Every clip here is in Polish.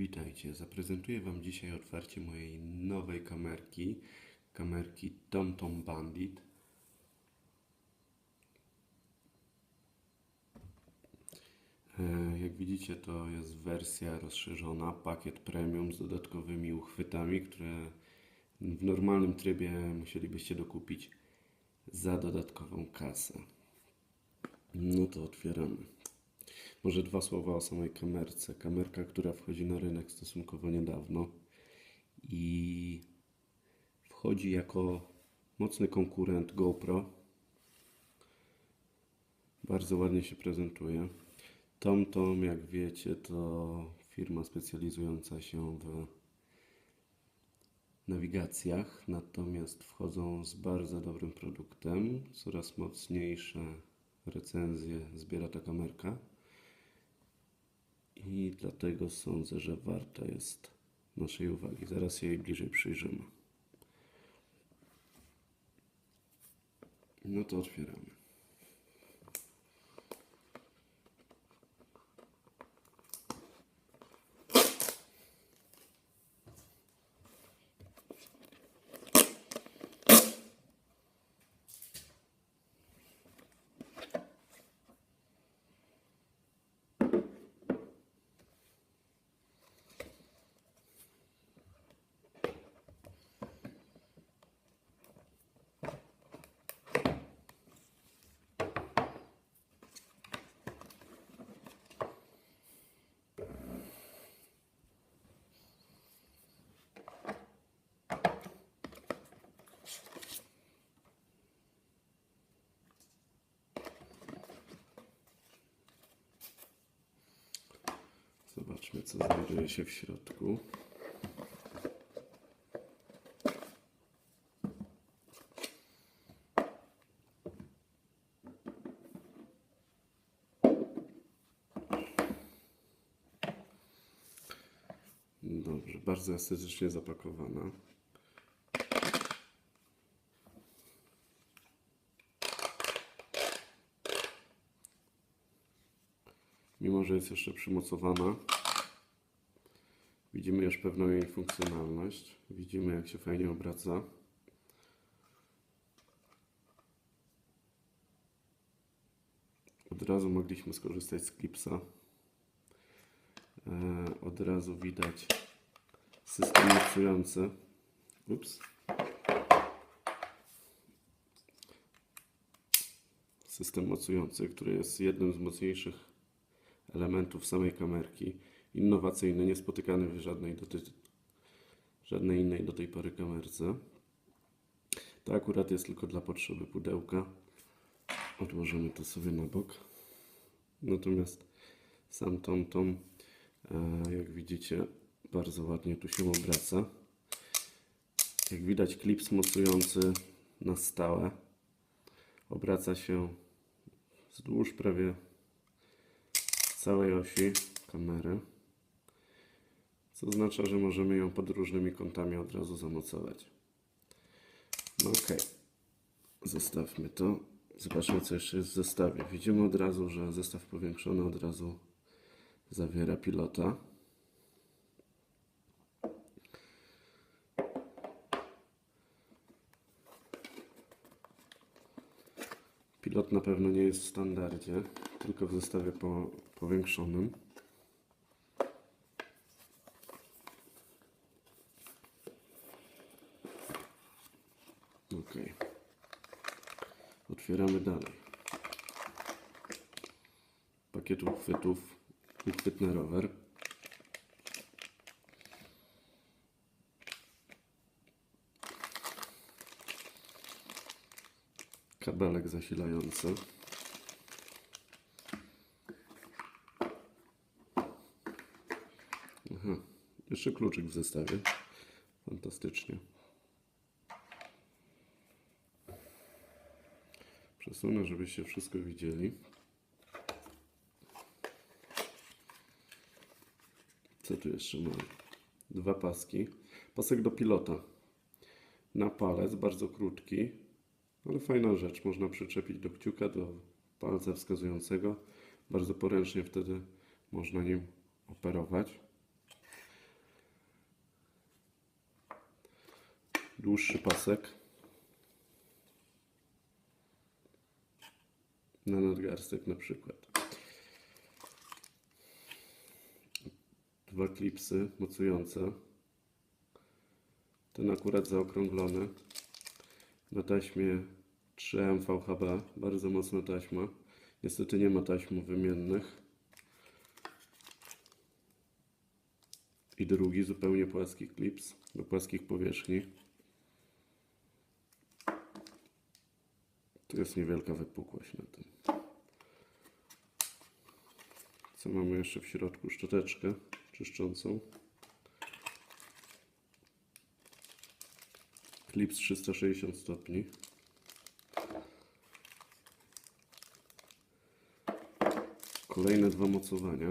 Witajcie, zaprezentuję Wam dzisiaj otwarcie mojej nowej kamerki, kamerki TomTom Bandit. E, Jak widzicie to jest wersja rozszerzona, pakiet premium z dodatkowymi uchwytami, które w normalnym trybie musielibyście dokupić za dodatkową kasę. No to otwieramy. Może dwa słowa o samej kamerce. Kamerka, która wchodzi na rynek stosunkowo niedawno i wchodzi jako mocny konkurent GoPro. Bardzo ładnie się prezentuje. TomTom, jak wiecie, to firma specjalizująca się w nawigacjach, natomiast wchodzą z bardzo dobrym produktem. Coraz mocniejsze recenzje zbiera ta kamerka i dlatego sądzę, że warta jest naszej uwagi. Zaraz się jej bliżej przyjrzymy. No to otwieramy. Zobaczmy, co znajduje się w środku. Dobrze, bardzo estetycznie zapakowana. Mimo, że jest jeszcze przymocowana, widzimy już pewną jej funkcjonalność. Widzimy, jak się fajnie obraca. Od razu mogliśmy skorzystać z klipsa. E, Od razu widać system mocujący. Ups. System mocujący, który jest jednym z mocniejszych elementów samej kamerki. Innowacyjny, niespotykany w żadnej, żadnej innej do tej pory kamerce. To akurat jest tylko dla potrzeby pudełka. Odłożymy to sobie na bok. Natomiast sam TomTom, e, jak widzicie, bardzo ładnie tu się obraca. Jak widać, klips mocujący na stałe obraca się wzdłuż prawie całej osi kamery, co oznacza, że możemy ją pod różnymi kątami od razu zamocować. No ok, zostawmy to. Zobaczmy, co jeszcze jest w zestawie. Widzimy od razu, że zestaw powiększony od razu zawiera pilota. Pilot na pewno nie jest w standardzie, tylko w zestawie po, powiększonym. Ok. Otwieramy dalej. Pakiet uchwytów, uchwyt na rower. Kabelek zasilający. Aha, jeszcze kluczyk w zestawie. Fantastycznie. Przesunę, żebyście wszystko widzieli. Co tu jeszcze mamy? Dwa paski. Pasek do pilota. Na palec, bardzo krótki, ale fajna rzecz. Można przyczepić do kciuka, do palca wskazującego. Bardzo poręcznie wtedy można nim operować. Dłuższy pasek na nadgarstek na przykład. Dwa klipsy mocujące. Ten akurat zaokrąglony na taśmie 3M VHB, bardzo mocna taśma. Niestety nie ma taśm wymiennych. I drugi zupełnie płaski klips do płaskich powierzchni. Tu jest niewielka wypukłość na tym. Co mamy jeszcze w środku? Szczoteczkę czyszczącą. Klips 360 stopni. Kolejne dwa mocowania.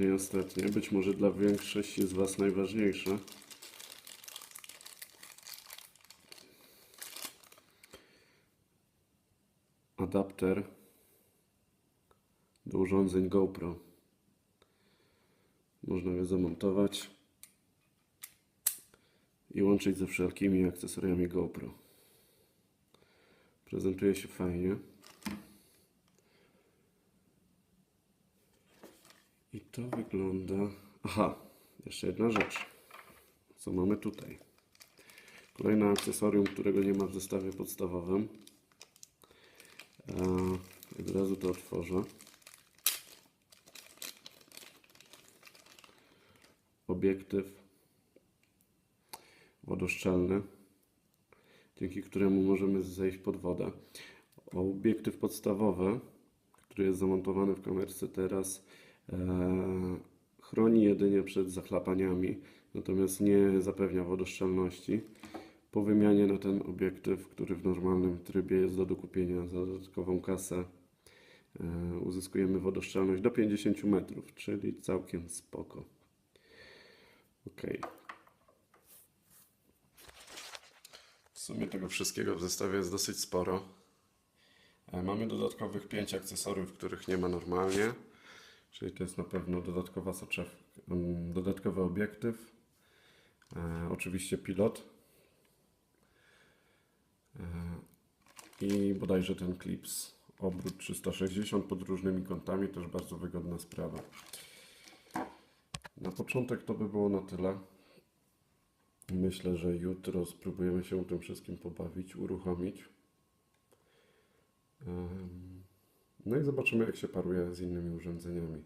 I ostatnie, być może dla większości z Was najważniejsze. Adapter do urządzeń GoPro. Można je zamontować i łączyć ze wszelkimi akcesoriami GoPro. Prezentuje się fajnie. I to wygląda. Aha, jeszcze jedna rzecz. Co mamy tutaj? Kolejne akcesorium, którego nie ma w zestawie podstawowym. Eee, od razu to otworzę. Obiektyw wodoszczelny, dzięki któremu możemy zejść pod wodę. Obiektyw podstawowy, który jest zamontowany w kamerce teraz, e, chroni jedynie przed zachlapaniami, natomiast nie zapewnia wodoszczelności. Po wymianie na ten obiektyw, który w normalnym trybie jest do dokupienia za dodatkową kasę, e, uzyskujemy wodoszczelność do 50 metrów, czyli całkiem spoko. Ok. W sumie tego wszystkiego w zestawie jest dosyć sporo. E, Mamy dodatkowych 5 akcesoriów, których nie ma normalnie. Czyli to jest na pewno dodatkowa soczewka, mm, dodatkowy obiektyw. E, oczywiście pilot. E, I bodajże ten klips obrót 360 pod różnymi kątami, też bardzo wygodna sprawa. Na początek to by było na tyle. Myślę, że jutro spróbujemy się tym wszystkim pobawić, uruchomić. Em, No i zobaczymy, jak się paruje z innymi urządzeniami.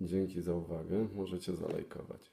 Dzięki za uwagę. Możecie zalajkować.